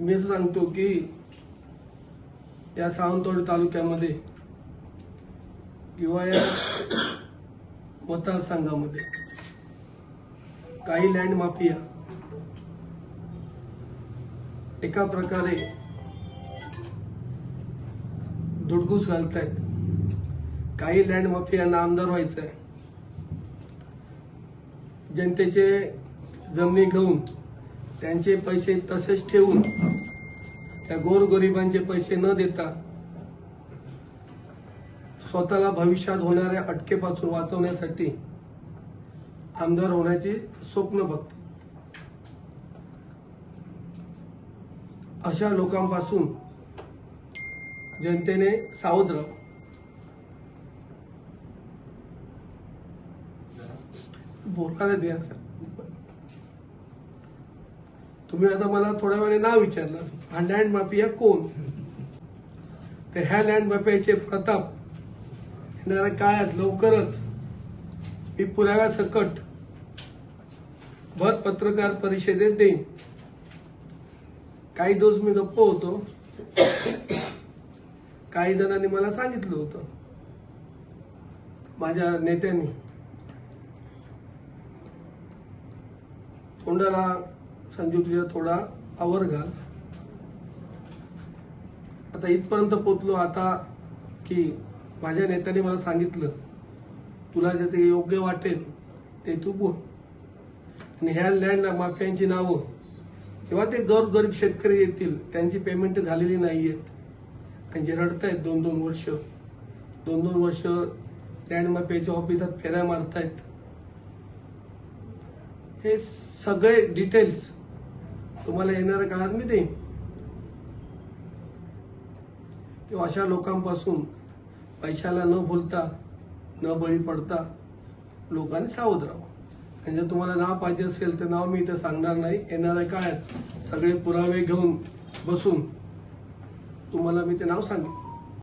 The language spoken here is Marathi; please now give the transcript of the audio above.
मी असं सांगतो की या सावंतवाडी तालुक्यामध्ये किंवा या मतदारसंघामध्ये काही लँड माफिया एका प्रकारे धुडगूस घालतायत. काही लँड माफियांना आमदार व्हायचं आहे जनतेचे जमिनी घेऊन त्यांचे पैसे तसेच ठेवून त्या गोरगरिबांचे पैसे न देता स्वतःला भविष्यात होणाऱ्या अटकेपासून वाचवण्यासाठी आमदार होण्याचे स्वप्न बघते. अशा लोकांपासून जनतेने सावध राहावं. बोलायला द्या. सर तुम्ही आता मला थोड्या वेळाने नाव विचारलं. हा लँड माफिया कोण? तर ह्या लँड माफियाचे प्रताप येणाऱ्या काळात लवकरच मी पुराव्यासकट भर पत्रकार परिषदेत देईन. काही दिवस मी गप्प होतो. काही जणांनी मला सांगितलं होतं. माझ्या नेत्यांनी. तोंडाला संजू तुझ्या थोडा आवर घाल. आता इथपर्यंत पोचलो आता की माझ्या नेत्याने मला सांगितलं तुला जे ते योग्य वाटेल ते तू बोल. आणि ह्या लँड माफियांची नावं किंवा ते गरीब शेतकरी येतील त्यांची पेमेंट झालेली नाही आहेत आणि जे रडतायत दोन दोन वर्ष. दोन दोन वर्ष लँड माफियाच्या ऑफिसात फेऱ्या मारतायत. हे सगळे डिटेल्स तुम्हाला येणाऱ्या काळात मी देईन. तेव्हा अशा लोकांपासून पैशाला न भुलता न बळी पडता लोकांनी सावध राहावं. आणि जर तुम्हाला नाव पाहिजे असेल तर नाव मी इथं सांगणार नाही. येणाऱ्या काळात सगळे पुरावे घेऊन बसून तुम्हाला मी ते नाव सांगेन.